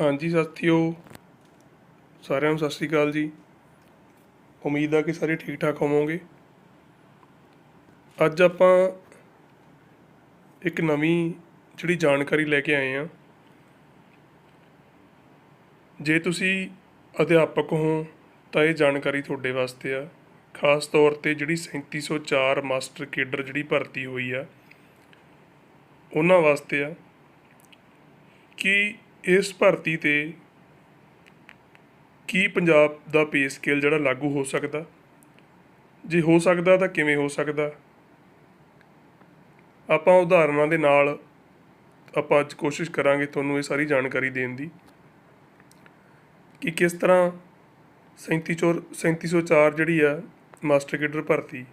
ਹਾਂਜੀ ਸਾਥੀਓ ਸਾਰਿਆਂ ਨੂੰ ਸਤਿ ਸ਼੍ਰੀ ਅਕਾਲ ਜੀ। ਉਮੀਦ ਆ ਕਿ ਸਾਰੇ ਠੀਕ ਠਾਕ ਹੋਵੋਗੇ। ਅੱਜ ਆਪਾਂ ਇੱਕ ਨਵੀਂ ਜਿਹੜੀ ਜਾਣਕਾਰੀ ਲੈ ਕੇ ਆਏ ਆ ਜੇ ਤੁਸੀਂ ਅਧਿਆਪਕ ਹੋ, ਤਾਂ ਇਹ ਜਾਣਕਾਰੀ ਤੁਹਾਡੇ ਵਾਸਤੇ ਆ। ਖਾਸ ਤੌਰ ਤੇ ਜਿਹੜੀ 3704 ਮਾਸਟਰ ਕੇਡਰ ਜਿਹੜੀ ਭਰਤੀ ਹੋਈ ਆ, ਉਹਨਾਂ ਵਾਸਤੇ ਆ ਕਿ ਇਸ ਭਰਤੀ ਤੇ ਕੀ ਪੰਜਾਬ ਦਾ ਪੇ ਸਕੇਲ ਜਿਹੜਾ ਲਾਗੂ ਹੋ ਸਕਦਾ? ਜੇ ਹੋ ਸਕਦਾ ਤਾਂ ਕਿਵੇਂ ਹੋ ਸਕਦਾ? ਆਪਾਂ ਉਦਾਹਰਨਾਂ ਦੇ ਨਾਲ ਆਪਾਂ ਅੱਜ ਕੋਸ਼ਿਸ਼ ਕਰਾਂਗੇ ਤੁਹਾਨੂੰ ਇਹ ਸਾਰੀ ਜਾਣਕਾਰੀ ਦੇਣ ਦੀ ਕਿ ਕਿਸ ਤਰ੍ਹਾਂ 3704 3704 ਜਿਹੜੀ ਆ ਮਾਸਟਰ ਕੇਡਰ ਭਰਤੀ,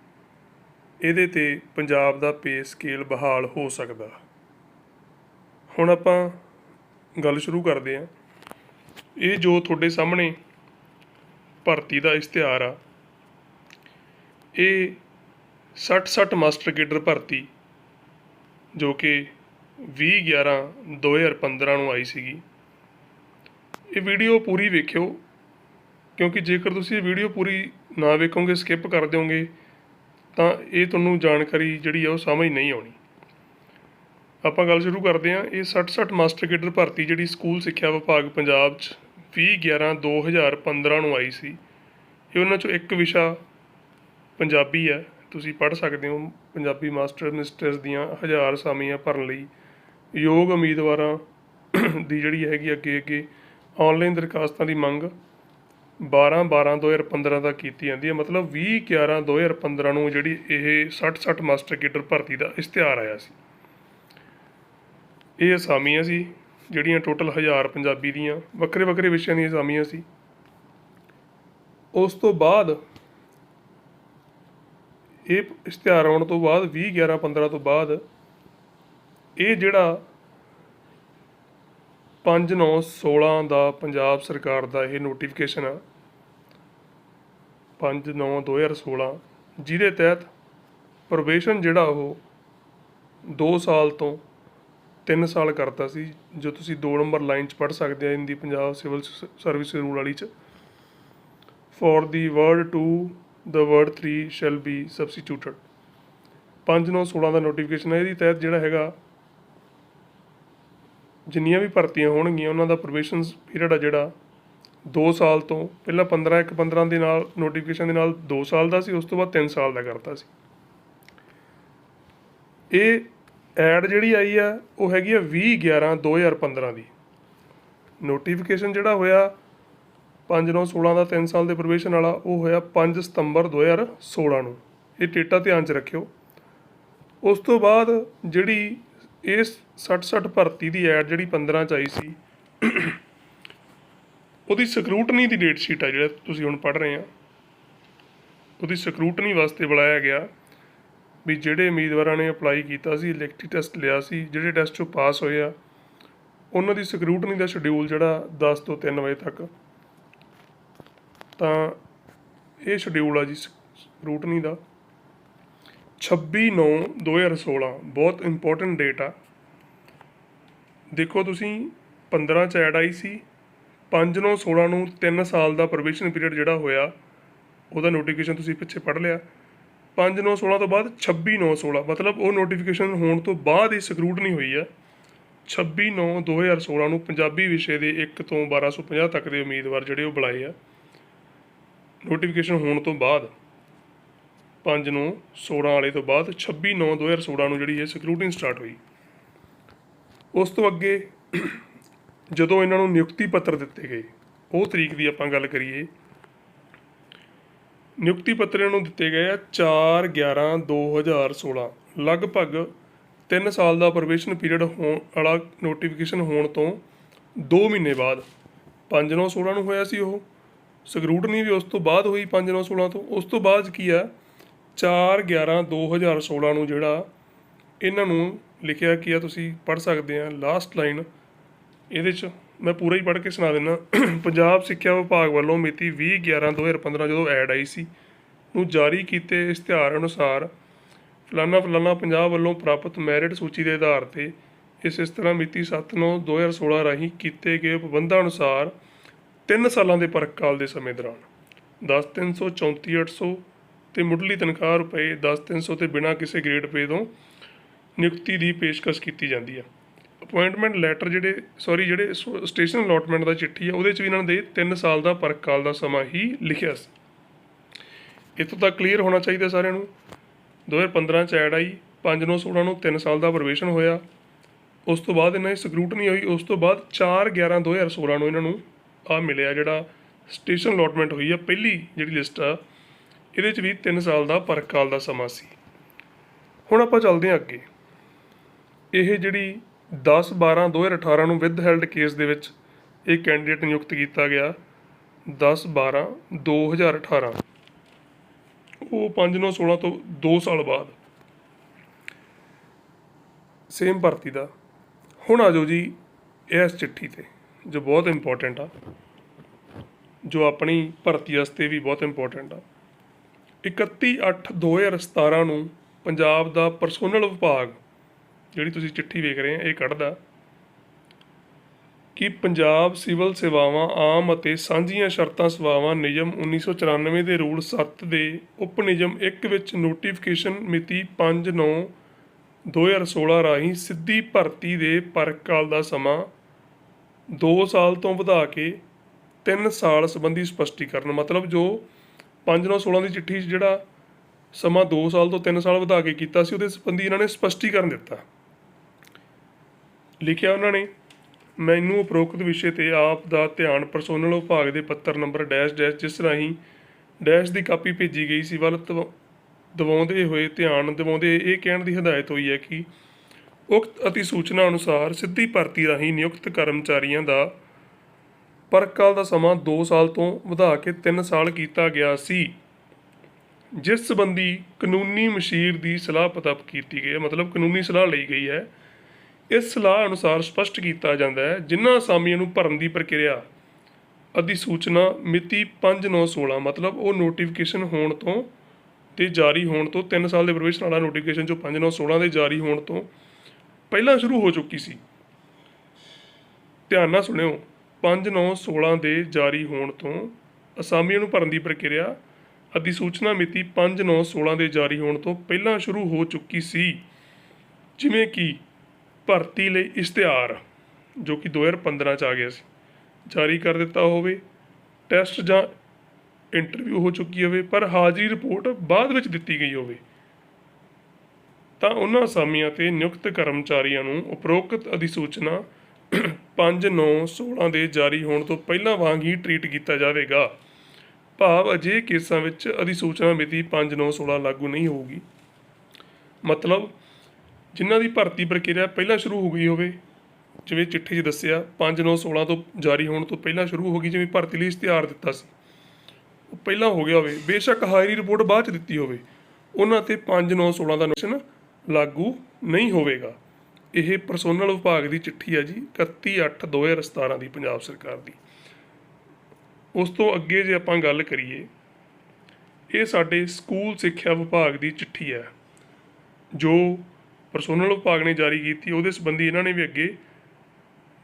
ਇਹਦੇ ਤੇ ਪੰਜਾਬ ਦਾ ਪੇ ਸਕੇਲ ਬਹਾਲ ਹੋ ਸਕਦਾ। ਹੁਣ ਆਪਾਂ ਗੱਲ ਸ਼ੁਰੂ ਕਰਦੇ ਹਾਂ। ਇਹ ਜੋ ਤੁਹਾਡੇ ਸਾਹਮਣੇ ਭਰਤੀ ਦਾ ਇਸ਼ਤਿਹਾਰ ਆ, ਇਹ 60 60 ਮਾਸਟਰ ਕੇਡਰ ਭਰਤੀ, ਜੋ ਕਿ 20 11 2015 ਨੂੰ ਆਈ ਸੀਗੀ। ਇਹ ਵੀਡੀਓ ਪੂਰੀ ਵੇਖਿਓ, ਕਿਉਂਕਿ ਜੇਕਰ ਤੁਸੀਂ ਇਹ ਵੀਡੀਓ ਪੂਰੀ ਨਾ ਵੇਖੋਗੇ, ਸਕਿਪ ਕਰ ਦਿਓਗੇ, ਤਾਂ ਇਹ ਤੁਹਾਨੂੰ ਜਾਣਕਾਰੀ ਜਿਹੜੀ ਆ ਉਹ ਸਮਝ ਨਹੀਂ ਆਉਣੀ। ਆਪਾਂ ਗੱਲ ਸ਼ੁਰੂ ਕਰਦੇ ਹਾਂ, ਇਹ 60 60 ਮਾਸਟਰ ਕੇਡਰ ਭਰਤੀ ਜਿਹੜੀ ਸਕੂਲ ਸਿੱਖਿਆ ਵਿਭਾਗ ਪੰਜਾਬ 'ਚ 20 11 2015 ਨੂੰ ਆਈ ਸੀ। ਇਹ ਉਹਨਾਂ 'ਚੋਂ ਇੱਕ ਵਿਸ਼ਾ ਪੰਜਾਬੀ ਹੈ। ਤੁਸੀਂ ਪੜ੍ਹ ਸਕਦੇ ਹੋ, ਪੰਜਾਬੀ ਮਾਸਟਰ ਮਿਸਟਰਸ ਦੀਆਂ ਹਜ਼ਾਰ ਸਾਮੀਆਂ ਭਰਨ ਲਈ। ਯੋਗ ਉਮੀਦਵਾਰਾਂ ਦੀ ਜਿਹੜੀ ਹੈਗੀ ਅੱਗੇ ਅੱਗੇ ਆਨਲਾਈਨ ਦਰਖਾਸਤਾਂ ਦੀ ਮੰਗ 12 12 2015 ਤੱਕ ਕੀਤੀ ਜਾਂਦੀ ਹੈ। ਮਤਲਬ 20 11 2015 ਨੂੰ ਜਿਹੜੀ ਇਹ 60 60 ਮਾਸਟਰ ਕੇਡਰ ਭਰਤੀ ਦਾ ਇਸ਼ਤਿਹਾਰ ਆਇਆ ਸੀ। ਇਹ ਅਸਾਮੀਆਂ ਸੀ, ਜਿਹੜੀਆਂ ਟੋਟਲ 1000 ਪੰਜਾਬੀ ਦੀਆਂ, ਵੱਖਰੇ ਵੱਖਰੇ ਵਿਸ਼ਿਆਂ ਦੀਆਂ ਅਸਾਮੀਆਂ ਸੀ। ਉਸ ਤੋਂ ਬਾਅਦ ਇਹ ਇਸ਼ਤਿਹਾਰ ਆਉਣ ਤੋਂ ਬਾਅਦ 20 11 15 ਤੋਂ ਬਾਅਦ, ਇਹ ਜਿਹੜਾ 5 9 16 ਦਾ ਪੰਜਾਬ ਸਰਕਾਰ ਦਾ ਇਹ ਨੋਟੀਫਿਕੇਸ਼ਨ ਆ 5 9 2016 ਜਿਹਦੇ ਤਹਿਤ ਪ੍ਰੋਬੇਸ਼ਨ ਜਿਹੜਾ ਉਹ 2 ਸਾਲ ਤੋਂ ਤਿੰਨ ਸਾਲ ਕਰਤਾ ਸੀ, ਜੋ ਤੁਸੀਂ 2 ਨੰਬਰ ਲਾਈਨ 'ਚ ਪੜ੍ਹ ਸਕਦੇ ਆ ਦੀ ਪੰਜਾਬ, ਸਿਵਲ ਸਰਵਿਸ ਰੂਲ ਵਾਲੀ 'ਚ। For the word 2 the word 3 shall be substituted 5 9 16 ਦਾ ਨੋਟੀਫਿਕੇਸ਼ਨ ਹੈ ਇਹਦੀ ਤਹਿਤ ਜਿਹੜਾ ਹੈਗਾ, ਜਿੰਨੀਆਂ ਵੀ ਭਰਤੀਆਂ ਹੋਣਗੀਆਂ, ਉਹਨਾਂ ਦਾ ਪ੍ਰੋਬੇਸ਼ਨ ਪੀਰੀਅਡ ਆ ਜਿਹੜਾ 2 ਸਾਲ ਤੋਂ, ਪਹਿਲਾਂ 15 1 15 ਦੇ ਨਾਲ ਨੋਟੀਫਿਕੇਸ਼ਨ ਦੇ ਨਾਲ 2 ਸਾਲ ਦਾ ਸੀ, ਉਸ ਤੋਂ ਬਾਅਦ 3 ਸਾਲ ਦਾ ਕਰਤਾ ਸੀ। ਇਹ ਐਡ ਜਿਹੜੀ ਆਈ ਆ, ਉਹ ਹੈਗੀ ਆ 20 11 2015 ਦੀ। ਨੋਟੀਫਿਕੇਸ਼ਨ ਜਿਹੜਾ ਹੋਇਆ 5 9 16 ਦਾ 3 ਸਾਲ ਦੇ ਪ੍ਰੋਬੇਸ਼ਨ ਵਾਲਾ, ਉਹ ਹੋਇਆ 5 ਸਤੰਬਰ 2016 ਨੂੰ। ਇਹ ਡੇਟਾ ਧਿਆਨ 'ਚ ਰੱਖਿਓ। ਉਸ ਤੋਂ ਬਾਅਦ ਜਿਹੜੀ ਇਸ 60 60 ਭਰਤੀ ਦੀ ਐਡ ਜਿਹੜੀ 15 ਚ ਆਈ ਸੀ, ਉਹਦੀ ਸਕਰੂਟਨੀ ਦੀ ਡੇਟ ਸ਼ੀਟ ਆ, ਜਿਹੜਾ ਤੁਸੀਂ ਹੁਣ ਪੜ੍ਹ ਰਹੇ ਆ। ਉਹਦੀ ਸਕਰੂਟਨੀ ਵਾਸਤੇ ਬੁਲਾਇਆ ਗਿਆ। ਵੀ ਜਿਹੜੇ ਉਮੀਦਵਾਰਾਂ ਨੇ ਅਪਲਾਈ ਕੀਤਾ ਸੀ, ਇਲੈਕਟਿਵ ਟੈਸਟ ਲਿਆ ਸੀ, ਜਿਹੜੇ ਟੈਸਟ ਚੋਂ ਪਾਸ ਹੋਏ ਆ, ਉਹਨਾਂ ਦੀ ਸਕਰੂਟਨੀ ਦਾ ਸ਼ਡਿਊਲ ਜਿਹੜਾ 10 ਤੋਂ 3 ਵਜੇ ਤੱਕ। ਤਾਂ ਇਹ ਸ਼ਡਿਊਲ ਆ ਜੀ ਸਕਰੂਟਨੀ ਦਾ। 26/9/2016 ਬਹੁਤ ਇੰਪੋਰਟੈਂਟ ਡੇਟ ਆ। ਦੇਖੋ ਤੁਸੀਂ 15 ਚ ਐਡ ਆਈ ਸੀ 5/9/16 ਨੂੰ 3 ਸਾਲ ਦਾ ਪ੍ਰੋਬੇਸ਼ਨ ਪੀਰੀਅਡ ਜਿਹੜਾ ਹੋਇਆ, ਉਹਦਾ ਨੋਟੀਫਿਕੇਸ਼ਨ ਤੁਸੀਂ ਪਿੱਛੇ ਪੜ੍ਹ ਲਿਆ। 5/9/16 ਤੋਂ ਬਾਅਦ 26/9/16 ਮਤਲਬ ਉਹ ਨੋਟੀਫਿਕੇਸ਼ਨ ਹੋਣ ਤੋਂ ਬਾਅਦ ਹੀ ਸਕਰੂਟਨੀ ਹੋਈ ਆ 26/9/2016 ਨੂੰ ਪੰਜਾਬੀ ਵਿਸ਼ੇ ਦੇ 1 ਤੋਂ 1250 ਤੱਕ ਦੇ ਉਮੀਦਵਾਰ ਜਿਹੜੇ ਉਹ ਬੁਲਾਏ ਆ। ਨੋਟੀਫਿਕੇਸ਼ਨ ਹੋਣ ਤੋਂ ਬਾਅਦ 5 ਨੂੰ 16 ਵਾਲੇ ਤੋਂ ਬਾਅਦ 26 9 2016 ਨੂੰ ਜਿਹੜੀ ਇਹ ਸਕਰੂਟਿੰਗ ਸਟਾਰਟ ਹੋਈ। ਉਸ ਤੋਂ ਅੱਗੇ ਜਦੋਂ ਇਹਨਾਂ ਨੂੰ ਨਿਯੁਕਤੀ ਪੱਤਰ ਦਿੱਤੇ ਗਏ, ਉਹ ਤਰੀਕ ਦੀ ਆਪਾਂ ਗੱਲ ਕਰੀਏ ਨਿਯੁਕਤੀ ਪੱਤਰ ਇਹਨਾਂ ਨੂੰ ਦਿੱਤੇ ਗਏ ਆ 4 11 2016 ਲਗਭਗ 3 ਸਾਲ ਦਾ ਪ੍ਰੋਬੇਸ਼ਨ ਪੀਰੀਅਡ ਹੋਣ ਵਾਲਾ ਨੋਟੀਫਿਕੇਸ਼ਨ ਹੋਣ ਤੋਂ 2 ਮਹੀਨੇ ਬਾਅਦ 5 9 16 ਨੂੰ ਹੋਇਆ ਸੀ ਉਹ। ਸਕਰੂਟਨੀ ਵੀ ਉਸ ਤੋਂ ਬਾਅਦ ਹੋਈ 5 9 16 ਤੋਂ। ਉਸ ਤੋਂ ਬਾਅਦ ਕੀ ਆ? 4 11 2016 ਨੂੰ ਜਿਹੜਾ ਇਹਨਾਂ ਨੂੰ ਲਿਖਿਆ ਕੀ ਆ ਤੁਸੀਂ ਪੜ੍ਹ ਸਕਦੇ ਆ ਲਾਸਟ ਲਾਈਨ ਇਹਦੇ ਚ। ਮੈਂ ਪੂਰਾ ਹੀ ਪੜ੍ਹ ਕੇ ਸੁਣਾ ਦਿੰਦਾ ਪੰਜਾਬ ਸਿੱਖਿਆ ਵਿਭਾਗ ਵੱਲੋਂ ਮਿਤੀ 20 11 2015 ਜਦੋਂ ਐਡ ਆਈ ਸੀ, ਨੂੰ ਜਾਰੀ ਕੀਤੇ ਇਸ਼ਤਿਹਾਰ ਅਨੁਸਾਰ ਫਲਾਨਾ ਫਲਾਨਾ ਪੰਜਾਬ ਵੱਲੋਂ ਪ੍ਰਾਪਤ ਮੈਰਿਟ ਸੂਚੀ ਦੇ ਆਧਾਰ ਤੇ ਇਸ ਇਸ ਤਰ੍ਹਾਂ ਮਿਤੀ 7/9/2016 ਰਾਹੀਂ ਕੀਤੇ ਗਏ ਪ੍ਰਬੰਧਾਂ ਅਨੁਸਾਰ 3 ਸਾਲਾਂ ਦੇ ਪਰਖਕਾਲ ਦੇ ਸਮੇਂ ਦੌਰਾਨ 10300 34800 ਤੇ ਮੁੱਢਲੀ ਤਨਖਾਹ ਰੁਪਏ 10300 ਤੇ ਬਿਨਾਂ ਕਿਸੇ ਗ੍ਰੇਡ ਪੇ ਤੋਂ ਨਿਯੁਕਤੀ ਦੀ ਪੇਸ਼ਕਸ਼ ਕੀਤੀ ਜਾਂਦੀ ਹੈ ਅਪਾਇੰਟਮੈਂਟ ਲੈਟਰ ਜਿਹੜੇ ਸੌਰੀ ਜਿਹੜੇ ਸਟੇਸ਼ਨ ਅਲੋਟਮੈਂਟ ਦਾ ਚਿੱਠੀ ਆ, ਉਹਦੇ 'ਚ ਵੀ ਇਹਨਾਂ ਦੇ 3 ਸਾਲ ਦਾ ਪਰਖ ਕਾਲ ਦਾ ਸਮਾਂ ਹੀ ਲਿਖਿਆ ਸੀ। ਇੱਥੋਂ ਤੱਕ ਕਲੀਅਰ ਹੋਣਾ ਚਾਹੀਦਾ ਸਾਰਿਆਂ ਨੂੰ। 2015 ਚ ਐਡ ਆਈ 5 9 16 ਨੂੰ 3 ਸਾਲ ਦਾ ਪ੍ਰੋਬੇਸ਼ਨ ਹੋਇਆ। ਉਸ ਤੋਂ ਬਾਅਦ ਇਹਨਾਂ ਦੀ ਸਕਰੂਟਨੀ ਹੋਈ, ਉਸ ਤੋਂ ਬਾਅਦ 4 11 2016 ਨੂੰ ਇਹਨਾਂ ਨੂੰ ਆ ਮਿਲਿਆ ਜਿਹੜਾ ਸਟੇਸ਼ਨ ਅਲੋਟਮੈਂਟ ਹੋਈ ਆ, ਪਹਿਲੀ ਜਿਹੜੀ ਲਿਸਟ ਆ, ਇਹਦੇ ਚ ਵੀ 3 ਸਾਲ ਦਾ ਪਰਖ ਕਾਲ ਦਾ ਸਮਾਂ ਸੀ। ਹੁਣ ਆਪਾਂ ਚੱਲਦੇ ਹਾਂ ਅੱਗੇ। ਇਹ ਜਿਹੜੀ 10 12 2018 ਨੂੰ ਵਿਦ ਹੈਲਡ ਕੇਸ ਦੇ ਵਿੱਚ ਇਹ ਕੈਂਡੀਡੇਟ ਨਿਯੁਕਤ ਕੀਤਾ ਗਿਆ 10 12 2018 ਉਹ 5 9 16 ਤੋਂ 2 ਸਾਲ ਬਾਅਦ ਸੇਮ ਭਰਤੀ ਦਾ। ਹੁਣ ਆ ਜਾਓ ਜੀ ਇਸ ਚਿੱਠੀ ਤੇ, ਜੋ ਬਹੁਤ ਇੰਪੋਰਟੈਂਟ ਆ, ਜੋ ਆਪਣੀ ਭਰਤੀ ਵਾਸਤੇ ਵੀ ਬਹੁਤ ਇੰਪੋਰਟੈਂਟ ਆ। 31 8 2017 ਨੂੰ ਪੰਜਾਬ ਦਾ ਪਰਸੋਨਲ ਵਿਭਾਗ ਜਿਹੜੀ ਤੁਸੀਂ ਚਿੱਠੀ ਵੇਖ ਰਹੇ ਆ ਇਹ ਕੱਢਦਾ ਕਿ ਪੰਜਾਬ ਸਿਵਲ ਸੇਵਾਵਾਂ ਆਮ ਅਤੇ ਸਾਂਝੀਆਂ ਸ਼ਰਤਾਂ ਸੇਵਾਵਾਂ ਨਿਯਮ 1994 ਦੇ ਰੂਲ 7 ਦੇ ਉਪ ਨਿਯਮ 1 ਵਿੱਚ ਨੋਟੀਫਿਕੇਸ਼ਨ ਮਿਤੀ 5/9 2016 ਰਾਹੀਂ ਸਿੱਧੀ ਭਰਤੀ ਦੇ ਪਰਖ ਕਾਲ ਦਾ ਸਮਾਂ 2 ਸਾਲ ਤੋਂ ਵਧਾ ਕੇ 3 ਸਾਲ ਸੰਬੰਧੀ ਸਪਸ਼ਟੀਕਰਨ, ਮਤਲਬ ਜੋ 5/9/16 ਦੀ ਚਿੱਠੀ 'ਚ ਜਿਹੜਾ ਸਮਾਂ 2 ਸਾਲ ਤੋਂ 3 ਸਾਲ ਵਧਾ ਕੇ ਕੀਤਾ ਸੀ, ਉਹਦੇ ਸੰਬੰਧੀ ਇਹਨਾਂ ਨੇ ਸਪਸ਼ਟੀਕਰਨ ਦਿੱਤਾ। ਲਿਖਿਆ ਉਹਨਾਂ ਨੇ, ਮੈਨੂੰ ਉਪਰੋਕਤ ਵਿਸ਼ੇ ਤੇ ਆਪ ਦਾ ਧਿਆਨ ਪਰਸੋਨਲ ਵਿਭਾਗ ਦੇ ਪੱਤਰ ਨੰਬਰ ਡੈਸ਼ ਡੈਸ਼ ਜਿਸ ਰਾਹੀਂ ਡੈਸ਼ ਦੀ ਕਾਪੀ ਭੇਜੀ ਗਈ ਸੀ, ਵੱਲ ਦਵਾ- ਦਿਵਾਉਂਦੇ ਹੋਏ ਧਿਆਨ ਦਿਵਾਉਂਦੇ ਇਹ ਕਹਿਣ ਦੀ ਹਦਾਇਤ ਹੋਈ ਹੈ ਕਿ ਉਕਤ ਅਤੀ ਸੂਚਨਾ ਅਨੁਸਾਰ ਸਿੱਧੀ ਭਰਤੀ ਰਾਹੀਂ ਨਿਯੁਕਤ ਕਰਮਚਾਰੀਆਂ ਦਾ ਪਰਕਾਲ ਦਾ ਸਮਾਂ 2 ਸਾਲ ਤੋਂ ਵਧਾ ਕੇ 3 ਸਾਲ ਕੀਤਾ ਗਿਆ ਸੀ, ਜਿਸ ਸੰਬੰਧੀ ਕਾਨੂੰਨੀ ਮਸ਼ੀਰ ਦੀ ਸਲਾਹ ਪਤਾ ਕੀਤੀ ਗਈ ਹੈ। ਮਤਲਬ ਕਾਨੂੰਨੀ ਸਲਾਹ ਲਈ ਗਈ ਹੈ। ਇਸ ਸਲਾਹ ਅਨੁਸਾਰ ਸਪਸ਼ਟ ਕੀਤਾ ਜਾਂਦਾ ਹੈ, ਜਿਨ੍ਹਾਂ ਅਸਾਮੀਆਂ ਨੂੰ ਭਰਨ ਦੀ ਪ੍ਰਕਿਰਿਆ ਅਧਿਸੂਚਨਾ ਮਿਤੀ 5/9/16 ਮਤਲਬ ਉਹ ਨੋਟੀਫਿਕੇਸ਼ਨ ਹੋਣ ਤੋਂ ਤੇ ਜਾਰੀ ਹੋਣ ਤੋਂ 3 ਸਾਲ ਦੇ ਪ੍ਰਵੇਸ਼ ਵਾਲਾ ਨੋਟੀਫਿਕੇਸ਼ਨ ਜੋ 5/9/16 ਦੇ ਜਾਰੀ ਹੋਣ ਤੋਂ ਪਹਿਲਾਂ ਸ਼ੁਰੂ ਹੋ ਚੁੱਕੀ ਸੀ। ਧਿਆਨ ਨਾਲ ਸੁਣਿਓ 5/9/16 ਦੇ ਜਾਰੀ ਹੋਣ ਤੋਂ ਅਸਾਮੀਆਂ ਨੂੰ ਭਰਨ ਦੀ ਪ੍ਰਕਿਰਿਆ ਅਧਿਸੂਚਨਾ ਮਿਤੀ 5/9/16 ਦੇ ਜਾਰੀ ਹੋਣ ਤੋਂ ਪਹਿਲਾਂ ਸ਼ੁਰੂ ਹੋ ਚੁੱਕੀ ਸੀ। ਜਿਵੇਂ ਕਿ ਭਰਤੀ ਲਈ ਇਸ਼ਤਿਹਾਰ, ਜੋ ਕਿ 2015 ਚ ਆ ਗਿਆ ਸੀ। ਜਾਰੀ ਕਰ ਦਿੱਤਾ ਹੋਵੇ, ਟੈਸਟ ਜਾਂ ਇੰਟਰਵਿਊ ਹੋ ਚੁੱਕੀ ਹੋਵੇ, ਪਰ ਹਾਜ਼ਰੀ ਰਿਪੋਰਟ ਬਾਅਦ ਵਿੱਚ ਦਿੱਤੀ ਗਈ ਹੋਵੇ। ਤਾਂ ਉਹਨਾਂ ਅਸਾਮੀਆਂ ਤੇ ਨਿਯੁਕਤ ਕਰਮਚਾਰੀਆਂ ਨੂੰ ਉਪਰੋਕਤ ਅਧਿਸੂਚਨਾ 5/9/16 ਦੇ ਜਾਰੀ ਹੋਣ ਤੋਂ ਪਹਿਲਾਂ ਵਾਂਗ ਹੀ ਟ੍ਰੀਟ ਕੀਤਾ ਜਾਵੇਗਾ। ਭਾਵ ਅਜੇ ਕੇਸਾਂ ਵਿੱਚ ਅਧਿਸੂਚਨਾ ਮਿਤੀ 5/9/16 ਲਾਗੂ ਨਹੀਂ ਹੋਊਗੀ। ਮਤਲਬ ਜਿਨ੍ਹਾਂ ਦੀ ਭਰਤੀ ਪ੍ਰਕਿਰਿਆ ਪਹਿਲਾਂ ਸ਼ੁਰੂ ਹੋ ਗਈ ਹੋਵੇ, ਜਿਵੇਂ ਚਿੱਠੀ 'ਚ ਦੱਸਿਆ 5/9/16 ਤੋਂ ਜਾਰੀ ਹੋਣ ਤੋਂ ਪਹਿਲਾਂ ਸ਼ੁਰੂ ਹੋ ਗਈ, ਜਿਵੇਂ ਭਰਤੀ ਲਈ ਇਸ਼ਤਿਹਾਰ ਦਿੱਤਾ ਸੀ। ਉਹ ਪਹਿਲਾਂ ਹੋ ਗਿਆ ਹੋਵੇ, ਬੇਸ਼ੱਕ ਹਾਇਰੀ ਰਿਪੋਰਟ ਬਾਅਦ 'ਚ ਦਿੱਤੀ ਹੋਵੇ, ਉਹਨਾਂ ਤੇ 5/9/16 ਦਾ ਨੋਟੀਸ਼ਨ ਲਾਗੂ ਨਹੀਂ ਹੋਵੇਗਾ। ਇਹ ਪਰਸੋਨਲ ਵਿਭਾਗ ਦੀ ਚਿੱਠੀ ਹੈ ਜੀ 31/8/2017 ਦੀ ਪੰਜਾਬ ਸਰਕਾਰ ਦੀ। ਉਸ ਤੋਂ ਅੱਗੇ ਜੇ ਆਪਾਂ ਗੱਲ ਕਰੀਏ, ਇਹ ਸਾਡੇ ਸਕੂਲ ਸਿੱਖਿਆ ਵਿਭਾਗ ਦੀ ਚਿੱਠੀ ਹੈ ਜੋ ਪਰਸੋਨਲ ਵਿਭਾਗ ਨੇ ਜਾਰੀ ਕੀਤੀ, ਉਹਦੇ ਸੰਬੰਧੀ ਇਹਨਾਂ ਨੇ ਵੀ ਅੱਗੇ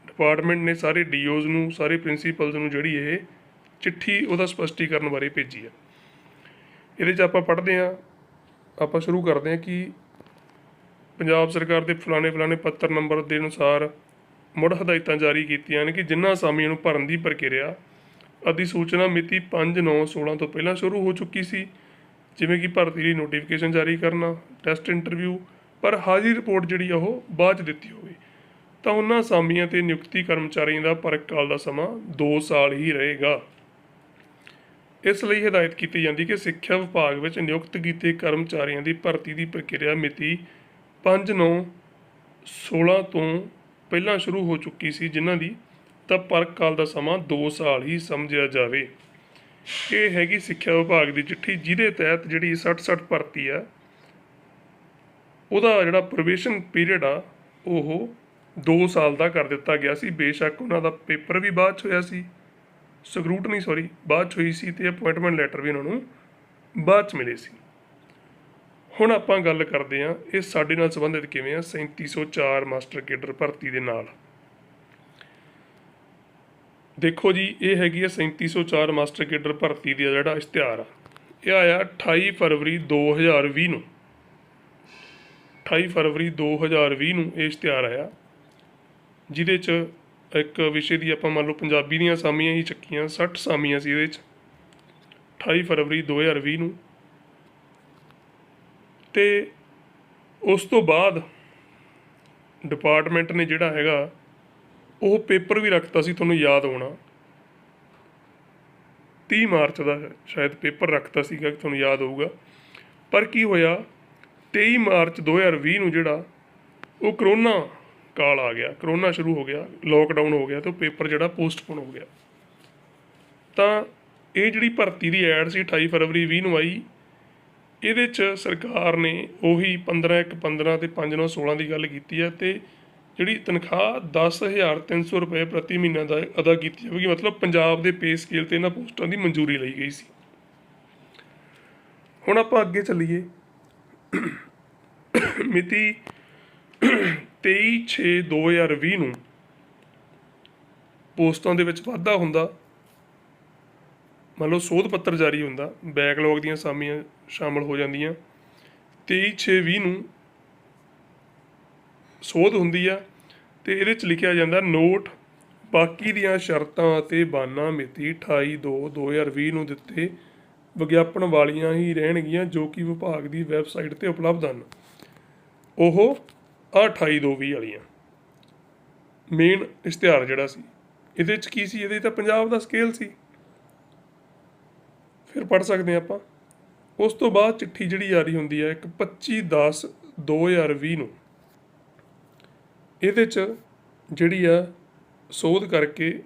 ਡਿਪਾਰਟਮੈਂਟ ਨੇ ਸਾਰੇ ਡੀਓਜ਼ ਨੂੰ, ਸਾਰੇ ਪ੍ਰਿੰਸੀਪਲਸ ਨੂੰ ਜਿਹੜੀ ਇਹ ਚਿੱਠੀ ਉਹਦਾ ਸਪਸ਼ਟੀਕਰਨ ਬਾਰੇ ਭੇਜੀ ਹੈ ਇਹਦੇ 'ਚ ਆਪਾਂ ਪੜ੍ਹਦੇ ਹਾਂ, ਆਪਾਂ ਸ਼ੁਰੂ ਕਰਦੇ ਹਾਂ ਕਿ ਪੰਜਾਬ ਸਰਕਾਰ ਦੇ ਫਲਾਣੇ ਫਲਾਣੇ ਪੱਤਰ ਨੰਬਰ ਦੇ ਅਨੁਸਾਰ ਮੁੜ ਹਦਾਇਤਾਂ ਜਾਰੀ ਕੀਤੀਆਂ ਨੇ ਕਿ ਜਿਨ੍ਹਾਂ ਅਸਾਮੀਆਂ ਨੂੰ ਭਰਨ ਦੀ ਪ੍ਰਕਿਰਿਆ ਅਧਿਸੂਚਨਾ ਮਿਤੀ 5/9/16 ਤੋਂ ਪਹਿਲਾਂ ਸ਼ੁਰੂ ਹੋ ਚੁੱਕੀ ਸੀ, ਜਿਵੇਂ ਕਿ ਭਰਤੀ ਲਈ ਨੋਟੀਫਿਕੇਸ਼ਨ ਜਾਰੀ ਕਰਨਾ ਟੈਸਟ ਇੰਟਰਵਿਊ ਪਰ ਹਾਜ਼ਰੀ ਰਿਪੋਰਟ ਜਿਹੜੀ ਆ ਉਹ ਬਾਅਦ 'ਚ ਦਿੱਤੀ ਹੋਵੇ। ਤਾਂ ਉਹਨਾਂ ਅਸਾਮੀਆਂ ਤੇ ਨਿਯੁਕਤੀ ਕਰਮਚਾਰੀਆਂ ਦਾ ਪਰਖ ਕਾਲ ਦਾ ਸਮਾਂ 2 ਸਾਲ ਹੀ ਰਹੇਗਾ। ਇਸ ਲਈ ਹਦਾਇਤ ਕੀਤੀ ਜਾਂਦੀ ਕਿ ਸਿੱਖਿਆ ਵਿਭਾਗ ਵਿੱਚ ਨਿਯੁਕਤ ਕੀਤੇ ਕਰਮਚਾਰੀਆਂ ਦੀ ਭਰਤੀ ਦੀ ਪ੍ਰਕਿਰਿਆ ਮਿਤੀ 5/9/16 ਤੋਂ ਪਹਿਲਾਂ ਸ਼ੁਰੂ ਹੋ ਚੁੱਕੀ ਸੀ, ਜਿਨ੍ਹਾਂ ਦੀ ਤਾਂ ਪਰਖ ਕਾਲ ਦਾ ਸਮਾਂ 2 ਸਾਲ ਹੀ ਸਮਝਿਆ ਜਾਵੇ। ਇਹ ਹੈਗੀ ਸਿੱਖਿਆ ਵਿਭਾਗ ਦੀ ਚਿੱਠੀ, ਜਿਹਦੇ ਤਹਿਤ ਜਿਹੜੀ 60-60 ਭਰਤੀ ਆ ਉਹਦਾ ਜਿਹੜਾ ਪ੍ਰੋਬੇਸ਼ਨ ਪੀਰੀਅਡ ਆ, ਉਹ 2 ਸਾਲ ਦਾ ਕਰ ਦਿੱਤਾ ਗਿਆ ਸੀ। ਬੇਸ਼ੱਕ ਉਹਨਾਂ ਦਾ ਪੇਪਰ ਵੀ ਬਾਅਦ 'ਚ ਹੋਇਆ ਸੀ। ਸਕਰੂਟਨੀ ਸੌਰੀ ਬਾਅਦ 'ਚ ਹੋਈ ਸੀ ਤੇ ਅਪਾਇੰਟਮੈਂਟ ਲੈਟਰ ਵੀ ਉਹਨਾਂ ਨੂੰ ਬਾਅਦ 'ਚ ਮਿਲੇ ਸੀ। ਹੁਣ ਆਪਾਂ ਗੱਲ ਕਰਦੇ ਹਾਂ, ਇਹ ਸਾਡੇ ਨਾਲ ਸੰਬੰਧਿਤ ਕਿਵੇਂ ਆ? 3704 ਮਾਸਟਰ ਕੇਡਰ ਭਰਤੀ ਦੇ ਨਾਲ। ਦੇਖੋ ਜੀ, ਇਹ ਹੈਗੀ ਆ 3704 ਮਾਸਟਰ ਕੇਡਰ ਭਰਤੀ ਦਾ ਜਿਹੜਾ ਇਸ਼ਤਿਹਾਰ ਆ। ਇਹ ਆਇਆ 28 ਫਰਵਰੀ 2020 ਨੂੰ। 28 ਫਰਵਰੀ 2020 ਨੂੰ ਇਹ ਇਸ਼ਤਿਹਾਰ ਆਇਆ, ਜਿਹਦੇ ਚ ਇੱਕ ਵਿਸ਼ੇ ਦੀ ਆਪਾਂ ਮੰਨ ਲਓ ਪੰਜਾਬੀ ਦੀਆਂ ਸਾਮੀਆਂ ਹੀ ਚੱਕੀਆਂ 60 ਸਾਮੀਆਂ ਸੀ ਇਹਦੇ ਚ 28 ਫਰਵਰੀ 2020 ਨੂੰ। ਤੇ ਉਸ ਤੋਂ ਬਾਅਦ ਡਿਪਾਰਟਮੈਂਟ ਨੇ ਜਿਹੜਾ ਹੈਗਾ, ਉਹ ਪੇਪਰ ਵੀ ਰੱਖਤਾ ਸੀ, ਤੁਹਾਨੂੰ ਯਾਦ ਹੋਣਾ। 30 ਮਾਰਚ ਦਾ ਸ਼ਾਇਦ ਪੇਪਰ ਰੱਖਤਾ ਸੀਗਾ ਕਿ ਤੁਹਾਨੂੰ ਯਾਦ ਹੋਊਗਾ। ਪਰ ਕੀ ਹੋਇਆ 23 ਮਾਰਚ 2020 ਨੂੰ ਜਿਹੜਾ ਉਹ ਕਰੋਨਾ ਕਾਲ ਆ ਗਿਆ, ਕਰੋਨਾ ਸ਼ੁਰੂ ਹੋ ਗਿਆ ਲੋਕਡਾਊਨ ਹੋ ਗਿਆ ਤੇ ਉਹ ਪੇਪਰ ਜਿਹੜਾ ਪੋਸਟਪੋਨ ਹੋ ਗਿਆ। ਤਾਂ ਇਹ ਜਿਹੜੀ ਭਰਤੀ ਦੀ ਐਡ ਸੀ 28 ਫਰਵਰੀ 20 ਨੂੰ ਆਈ, ਇਹਦੇ ਚ ਸਰਕਾਰ ਨੇ ਉਹੀ 15 ਇੱਕ 15 ਤੇ 5 9 16 ਦੀ ਗੱਲ ਕੀਤੀ ਹੈ ਤੇ ਜਿਹੜੀ ਤਨਖਾਹ 10300 ਰੁਪਏ ਪ੍ਰਤੀ ਮਹੀਨਾ ਦਾ ਅਦਾ ਕੀਤੀ ਜਾਵੇਗੀ, ਮਤਲਬ ਪੰਜਾਬ ਦੇ ਪੇ ਸਕੇਲ ਤੇ ਇਹਨਾਂ ਪੋਸਟਾਂ ਦੀ ਮਨਜ਼ੂਰੀ ਲਈ ਗਈ ਸੀ। ਹੁਣ ਆਪਾਂ ਅੱਗੇ ਚੱਲੀਏ। ਮਿਤੀ 23/6/2020 ਨੂੰ ਪੋਸਟਾਂ ਦੇ ਵਿੱਚ ਵਾਧਾ ਹੁੰਦਾ, ਮੰਨ ਲਓ ਸੋਧ ਪੱਤਰ ਜਾਰੀ ਹੁੰਦਾ ਬੈਕਲੌਗ ਦੀਆਂ ਸਾਮੀਆਂ ਸ਼ਾਮਲ ਹੋ ਜਾਂਦੀਆਂ 23/6/20 ਨੂੰ ਸੋਧ ਹੁੰਦੀ ਆ, ਤੇ ਇਹਦੇ ਚ ਲਿਖਿਆ ਜਾਂਦਾ ਨੋਟ, ਬਾਕੀ ਦੀਆਂ ਸ਼ਰਤਾਂ ਅਤੇ ਬਾਨਾ ਮਿਤੀ 28/2/2020 ਨੂੰ ਦਿੱਤੇ ਵਿਗਿਆਪਨ ਵਾਲੀਆਂ ਹੀ ਰਹਿਣਗੀਆਂ ਜੋ ਕਿ ਵਿਭਾਗ ਦੀ ਵੈਬਸਾਈਟ ਤੇ ਉਪਲਬਧ ਹਨ। ਉਹ ਆਹ 28/2/20 ਵਾਲੀਆਂ। ਮੇਨ ਇਸ਼ਤਿਹਾਰ ਜਿਹੜਾ ਸੀ, ਇਹਦੇ ਚ ਕੀ ਸੀ? ਇਹਦੇ 'ਚ ਤਾਂ ਪੰਜਾਬ ਦਾ ਸਕੇਲ ਸੀ। ਫਿਰ ਪੜ ਸਕਦੇ ਹਾਂ ਆਪਾਂ। ਉਸ ਤੋਂ ਬਾਅਦ ਚਿੱਠੀ ਜਿਹੜੀ ਜਾਰੀ ਹੁੰਦੀ ਹੈ ਇੱਕ 25 10 2020 ਨੂੰ। ਇਹਦੇ ਚ ਜਿਹੜੀ ਆ, ਸੋਧ ਕਰਕੇ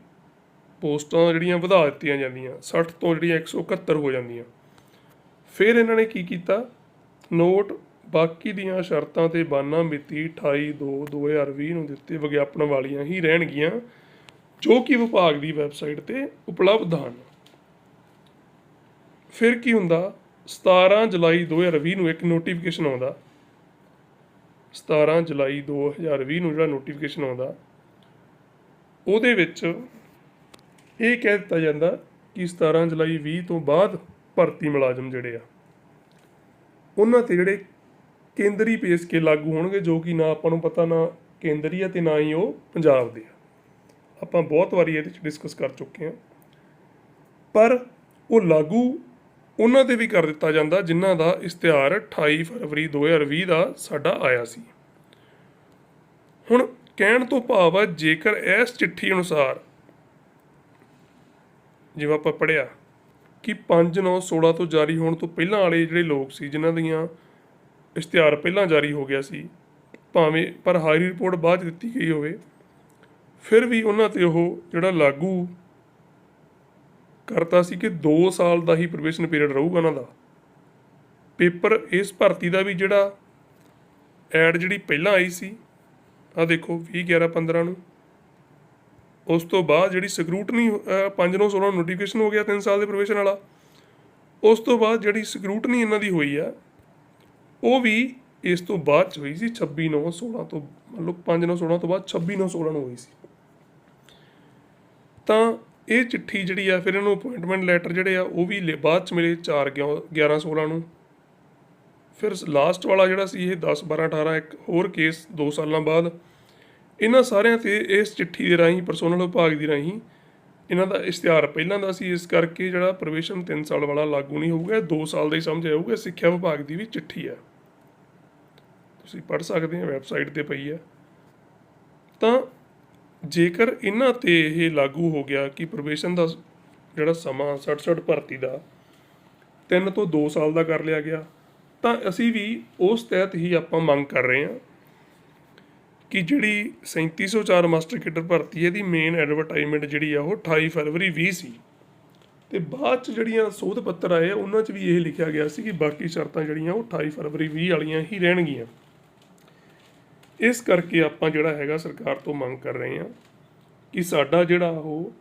ਪੋਸਟਾਂ ਜਿਹੜੀਆਂ ਵਧਾ ਦਿੱਤੀਆਂ ਜਾਂਦੀਆਂ 60 ਤੋਂ ਜਿਹੜੀਆਂ 171 ਹੋ ਜਾਂਦੀਆਂ। ਫਿਰ ਇਹਨਾਂ ਨੇ ਕੀ ਕੀਤਾ? ਨੋਟ ਬਾਕੀ ਦੀਆਂ ਸ਼ਰਤਾਂ ਤੇ ਬਾਨਾ ਮਿਤੀ 28 2 2020 ਨੂੰ ਦਿੱਤੇ ਵਿਗਿਆਪਨ ਵਾਲੀਆਂ ਹੀ ਰਹਿਣਗੀਆਂ, ਜੋ ਕਿ ਵਿਭਾਗ ਦੀ ਵੈਬਸਾਈਟ ਤੇ ਉਪਲਬਧ ਹਨ। ਫਿਰ ਕੀ ਹੁੰਦਾ? 17 ਜੁਲਾਈ 2020 ਨੂੰ ਇੱਕ ਨੋਟੀਫਿਕੇਸ਼ਨ ਆਉਂਦਾ। 17 ਜੁਲਾਈ 2020 ਨੂੰ ਜਿਹੜਾ ਨੋਟੀਫਿਕੇਸ਼ਨ ਆਉਂਦਾ, ਉਹਦੇ ਵਿੱਚ ਇਹ ਕਹਿ ਦਿੱਤਾ ਜਾਂਦਾ ਕਿ 17 ਜੁਲਾਈ 20 ਤੋਂ ਬਾਅਦ ਭਰਤੀ ਮੁਲਾਜ਼ਮ ਜਿਹੜੇ ਆ, ਉਹਨਾਂ ਤੇ ਜਿਹੜੇ ਕੇਂਦਰੀ ਪੇ ਸਕੇਲ ਲਾਗੂ ਹੋਣਗੇ, ਜੋ ਕਿ ਨਾ ਆਪਾਂ ਨੂੰ ਪਤਾ ਨਾ ਕੇਂਦਰੀ ਆ ਤੇ ਨਾ ਹੀ ਉਹ ਪੰਜਾਬ ਦੇ ਆ। ਆਪਾਂ ਬਹੁਤ ਵਾਰੀ ਇਹਦੇ ਵਿੱਚ ਡਿਸਕਸ ਕਰ ਚੁੱਕੇ ਹਾਂ ਪਰ ਉਹ ਲਾਗੂ ਉਹਨਾਂ ਤੇ ਵੀ ਕਰ ਦਿੱਤਾ ਜਾਂਦਾ ਜਿਨ੍ਹਾਂ ਦਾ ਇਸ਼ਤਿਹਾਰ 28 ਫਰਵਰੀ 2020 ਦਾ ਸਾਡਾ ਆਇਆ ਸੀ। ਹੁਣ ਕਹਿਣ ਤੋਂ ਭਾਵ ਹੈ ਜੇਕਰ ਇਸ ਚਿੱਠੀ ਅਨੁਸਾਰ ਜਿਵੇਂ ਆਪਾਂ ਪੜਿਆ ਕਿ 5 9 16 ਤੋਂ ਜਾਰੀ ਹੋਣ ਤੋਂ ਪਹਿਲਾਂ ਵਾਲੇ ਜਿਹੜੇ ਲੋਕ ਸੀ, ਜਿਨ੍ਹਾਂ ਦੀਆਂ ਇਸ਼ਤਿਹਾਰ ਪਹਿਲਾਂ ਜਾਰੀ ਹੋ ਗਿਆ ਸੀ, ਭਾਵੇਂ ਪਰ ਹਾਇਰੀ ਰਿਪੋਰਟ ਬਾਅਦ 'ਚ ਦਿੱਤੀ ਗਈ ਹੋਵੇ, ਫਿਰ ਵੀ ਉਹਨਾਂ ਤੇ ਉਹ ਜਿਹੜਾ ਲਾਗੂ ਕਰਤਾ ਸੀ ਕਿ 2 ਸਾਲ ਦਾ ਹੀ ਪ੍ਰੋਬੇਸ਼ਨ ਪੀਰੀਅਡ ਰਹੂਗਾ ਉਹਨਾਂ ਦਾ। ਪੇਪਰ ਇਸ ਭਰਤੀ ਦਾ ਵੀ ਜਿਹੜਾ ਐਡ ਜਿਹੜੀ ਪਹਿਲਾਂ ਆਈ ਸੀ ਆ ਦੇਖੋ 20 11 15 ਨੂੰ ਉਸ ਤੋਂ ਬਾਅਦ ਜਿਹੜੀ ਸਕਰੂਟਨੀ 5 9 16 ਨੋਟੀਫਿਕੇਸ਼ਨ ਹੋ ਗਿਆ 3 ਸਾਲ ਦੇ ਪ੍ਰੋਬੇਸ਼ਨ ਵਾਲਾ। ਉਸ ਤੋਂ ਬਾਅਦ ਜਿਹੜੀ ਸਕਰੂਟਨੀ ਇਹਨਾਂ ਦੀ ਹੋਈ ਆ, ਉਹ ਵੀ ਇਸ ਤੋਂ ਬਾਅਦ ਚ ਹੋਈ ਸੀ 26 9 16 ਤੋਂ ਮਤਲਬ ਲਓ 5 9 16 ਤੋਂ ਬਾਅਦ 26 9 16 ਨੂੰ ਹੋਈ ਸੀ। ਤਾਂ ਇਹ ਚਿੱਠੀ ਜਿਹੜੀ ਆ, ਫਿਰ ਇਹਨੂੰ ਅਪਾਇੰਟਮੈਂਟ ਲੈਟਰ ਜਿਹੜੇ ਆ, ਉਹ ਵੀ ਲੇ- ਬਾਅਦ ਚ ਮਿਲੇ 4 11 16 ਨੂੰ। ਫਿਰ ਲਾਸਟ ਵਾਲਾ ਜਿਹੜਾ ਸੀ, ਇਹ 10 12 18 ਇੱਕ ਹੋਰ ਕੇਸ 2 ਸਾਲਾਂ ਬਾਅਦ। ਇਹਨਾਂ ਸਾਰਿਆਂ ਤੇ ਇਸ ਚਿੱਠੀ ਦੇ ਰਾਹੀਂ ਪਰਸੋਨਲ ਵਿਭਾਗ ਦੀ ਰਾਹੀਂ ਇਹਨਾਂ ਦਾ ਇਸ਼ਤਿਹਾਰ ਪਹਿਲਾਂ ਦਾ ਸੀ, ਇਸ ਕਰਕੇ ਜਿਹੜਾ ਪ੍ਰਵੇਸ਼ਨ 3 ਸਾਲ ਵਾਲਾ ਲਾਗੂ ਨਹੀਂ ਹੋਊਗਾ 2 ਸਾਲ ਦਾ ਹੀ ਸਮਝ ਆਊਗਾ, ਸਿੱਖਿਆ ਵਿਭਾਗ ਦੀ ਵੀ ਚਿੱਠੀ ਹੈ। ਤੁਸੀਂ ਪੜ੍ਹ ਸਕਦੇ ਹੋ ਵੈਬਸਾਈਟ ਤੇ ਪਈ ਹੈ। ਤਾਂ ਜੇਕਰ ਇਹਨਾਂ ਤੇ ਇਹ ਲਾਗੂ ਹੋ ਗਿਆ ਕਿ ਪ੍ਰਵੇਸ਼ਨ ਦਾ ਜਿਹੜਾ ਸਮਾਂ 60-60 ਭਰਤੀ ਦਾ 3 ਤੋਂ 2 ਸਾਲ ਦਾ ਕਰ ਲਿਆ ਗਿਆ, ਤਾਂ ਅਸੀਂ ਵੀ ਉਸ ਤਹਿਤ ਹੀ ਆਪਾਂ ਮੰਗ ਕਰ ਰਹੇ ਹਾਂ ਕਿ ਜਿਹੜੀ 3704 ਮਾਸਟਰ ਕੇਡਰ ਭਰਤੀ ਹੈ ਦੀ ਮੇਨ ਐਡਵਰਟਾਈਜ਼ਮੈਂਟ ਜਿਹੜੀ ਆ, ਉਹ 28 ਫਰਵਰੀ 20 ਸੀ। ਤੇ ਬਾਅਦ ਚ ਜਿਹੜੀਆਂ ਸੋਧ ਪੱਤਰ ਆਏ ਉਹਨਾਂ ਚ ਵੀ ਇਹ ਲਿਖਿਆ ਗਿਆ ਸੀ ਕਿ ਬਾਕੀ ਸ਼ਰਤਾਂ ਜਿਹੜੀਆਂ, ਉਹ 28 ਫਰਵਰੀ 20 ਵਾਲੀਆਂ ਹੀ ਰਹਿਣਗੀਆਂ। ਇਸ ਕਰਕੇ ਆਪਾਂ ਜਿਹੜਾ ਹੈਗਾ, ਸਰਕਾਰ ਤੋਂ ਮੰਗ ਕਰ ਰਹੇ ਹਾਂ ਕਿ ਸਾਡਾ ਜਿਹੜਾ ਉਹ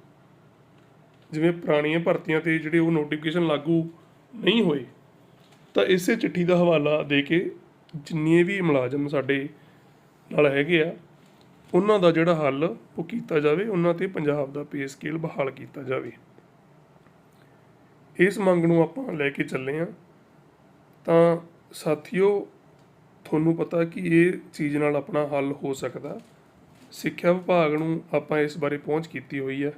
ਜਿਵੇਂ ਪੁਰਾਣੀਆਂ ਭਰਤੀਆਂ ਤੇ ਜਿਹੜੇ ਉਹ ਨੋਟੀਫਿਕੇਸ਼ਨ ਲਾਗੂ ਨਹੀਂ ਹੋਏ, ਤਾਂ ਇਸੇ ਚਿੱਠੀ ਦਾ ਹਵਾਲਾ ਦੇ ਕੇ ਜਿੰਨੇ ਵੀ ਮੁਲਾਜ਼ਮ ਸਾਡੇ ਨਾਲ ਹੈਗੇ ਆ, ਉਹਨਾਂ ਦਾ ਜਿਹੜਾ ਹੱਲ ਉਹ ਕੀਤਾ ਜਾਵੇ, ਉਹਨਾਂ ਤੇ ਪੰਜਾਬ ਦਾ ਪੇ ਸਕੇਲ ਬਹਾਲ ਕੀਤਾ ਜਾਵੇ। ਇਸ ਮੰਗ ਨੂੰ ਆਪਾਂ ਲੈ ਕੇ ਚੱਲੇ ਆ ਤਾਂ ਸਾਥੀਓ, ਤੁਹਾਨੂੰ ਪਤਾ ਕਿ ਇਹ ਚੀਜ਼ ਨਾਲ ਆਪਣਾ ਹੱਲ ਹੋ ਸਕਦਾ। ਸਿੱਖਿਆ ਵਿਭਾਗ ਨੂੰ ਆਪਾਂ ਇਸ ਬਾਰੇ ਪਹੁੰਚ ਕੀਤੀ ਹੋਈ ਹੈ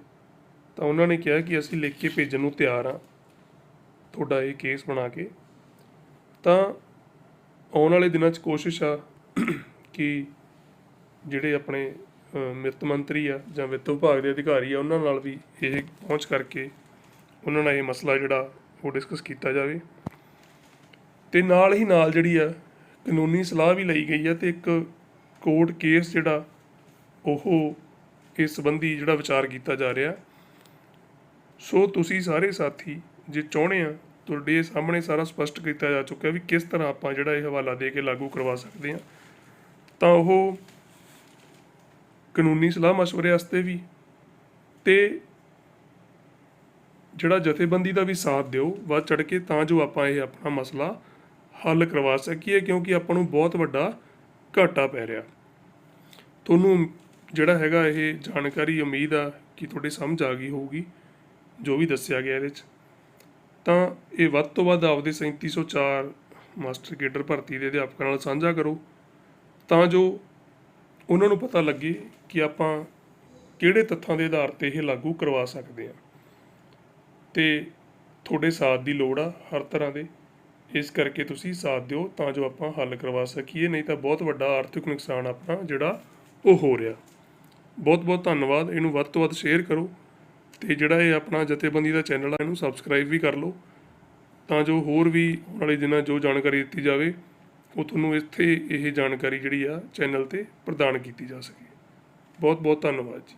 ਤਾਂ ਉਹਨਾਂ ਨੇ ਕਿਹਾ ਕਿ ਅਸੀਂ ਲਿਖ ਕੇ ਭੇਜਣ ਨੂੰ ਤਿਆਰ ਆ ਤੁਹਾਡਾ ਇਹ ਕੇਸ ਬਣਾ ਕੇ। ਤਾਂ ਆਉਣ ਵਾਲੇ ਦਿਨਾਂ 'ਚ ਕੋਸ਼ਿਸ਼ ਆ ਕਿ ਜਿਹੜੇ ਆਪਣੇ ਅ, ਵਿੱਤ ਮੰਤਰੀ ਆ ਜਾਂ ਵਿੱਤ ਵਿਭਾਗ ਦੇ ਅਧਿਕਾਰੀ ਆ ਉਹਨਾਂ ਨਾਲ ਵੀ ਇਹ ਪਹੁੰਚ ਕਰਕੇ ਉਹਨਾਂ ਨਾਲ ਇਹ ਮਸਲਾ ਜਿਹੜਾ ਉਹ ਡਿਸਕਸ ਕੀਤਾ ਜਾਵੇ। ਤੇ ਨਾਲ ਹੀ ਨਾਲ ਜਿਹੜੀ ਆ ਕਾਨੂੰਨੀ ਸਲਾਹ ਵੀ ਲਈ ਗਈ ਆ ਤੇ ਇੱਕ ਕੋਰਟ ਕੇਸ ਜਿਹੜਾ ਉਹ ਇਸ ਸੰਬੰਧੀ ਜਿਹੜਾ ਵਿਚਾਰ ਕੀਤਾ ਜਾ ਰਿਹਾ। ਸੋ ਤੁਸੀਂ ਸਾਰੇ ਸਾਥੀ ਜੇ ਚਾਹੁੰਦੇ ਆ ਤੁਹਾਡੇ ਸਾਹਮਣੇ ਸਾਰਾ ਸਪਸ਼ਟ ਕੀਤਾ ਜਾ ਚੁੱਕਿਆ ਵੀ ਕਿਸ ਤਰ੍ਹਾਂ ਆਪਾਂ ਜਿਹੜਾ ਇਹ ਹਵਾਲਾ ਦੇ ਕੇ ਲਾਗੂ ਕਰਵਾ ਸਕਦੇ ਆ ਤਾਂ ਉਹ ਕਾਨੂੰਨੀ ਸਲਾਹ مشਵਰੇ ਵਾਸਤੇ ਵੀ ਤੇ ਜਿਹੜਾ ਜਥੇਬੰਦੀ ਦਾ ਵੀ ਸਾਥ ਦਿਓ, ਵੱਧ ਚੜ ਕੇ ਤਾਂ ਜੋ ਆਪਾਂ ਇਹ ਆਪਣਾ ਮਸਲਾ ਹੱਲ ਕਰਵਾ ਸਕੀਏ, ਕਿਉਂਕਿ ਆਪਾਂ ਨੂੰ ਬਹੁਤ ਵੱਡਾ ਘਾਟਾ ਪੈ ਰਿਹਾ। ਤੁਹਾਨੂੰ ਜਿਹੜਾ ਹੈਗਾ ਇਹ ਜਾਣਕਾਰੀ, ਉਮੀਦ ਆ ਕਿ ਤੁਹਾਡੇ ਸਮਝ ਆ ਗਈ ਹੋਊਗੀ, ਜੋ ਵੀ ਦੱਸਿਆ ਗਿਆ ਇਹਦੇ ਵਿੱਚ ਤਾਂ ਇਹ ਵੱਧ ਤੋਂ ਵੱਧ ਆਪਦੇ 3704 ਮਾਸਟਰ ਕੇਡਰ ਭਰਤੀ ਦੇ ਅਧਿਆਪਕਾਂ ਨਾਲ ਸਾਂਝਾ ਕਰੋ, ਤਾਂ ਜੋ ਉਹਨਾਂ ਨੂੰ ਪਤਾ ਲੱਗੇ ਕਿ ਆਪਾਂ ਕਿਹੜੇ ਤੱਥਾਂ ਦੇ ਆਧਾਰ ਤੇ ਇਹ ਲਾਗੂ ਕਰਵਾ ਸਕਦੇ ਹਾਂ। ਤੇ ਤੁਹਾਡੇ ਸਾਥ ਦੀ ਲੋੜ ਆ ਹਰ ਤਰ੍ਹਾਂ ਦੇ। ਇਸ ਕਰਕੇ ਤੁਸੀਂ ਸਾਥ ਦਿਓ ਤਾਂ ਜੋ ਆਪਾਂ ਹੱਲ ਕਰਵਾ ਸਕੀਏ, ਨਹੀਂ ਤਾਂ ਬਹੁਤ ਵੱਡਾ ਆਰਥਿਕ ਨੁਕਸਾਨ ਆਪਣਾ ਜਿਹੜਾ ਉਹ ਹੋ ਰਿਹਾ। ਬਹੁਤ ਬਹੁਤ ਧੰਨਵਾਦ, ਇਹਨੂੰ ਵੱਧ ਤੋਂ ਵੱਧ ਸ਼ੇਅਰ ਕਰੋ ਤੇ ਜਿਹੜਾ ਇਹ ਆਪਣਾ ਜਥੇਬੰਦੀ ਦਾ ਚੈਨਲ ਆ, ਇਹਨੂੰ ਸਬਸਕ੍ਰਾਈਬ ਵੀ ਕਰ ਲਓ। ਤਾਂ ਜੋ ਹੋਰ ਵੀ ਆਉਣ ਵਾਲੇ ਦਿਨਾਂ ਜੋ ਜਾਣਕਾਰੀ ਦਿੱਤੀ ਜਾਵੇ, ਉਹ ਤੁਹਾਨੂੰ ਇੱਥੇ ਇਹ ਜਾਣਕਾਰੀ ਜਿਹੜੀ ਆ ਚੈਨਲ ਤੇ ਪ੍ਰਦਾਨ ਕੀਤੀ ਜਾ ਸਕੇ। ਬਹੁਤ ਬਹੁਤ ਧੰਨਵਾਦ ਜੀ।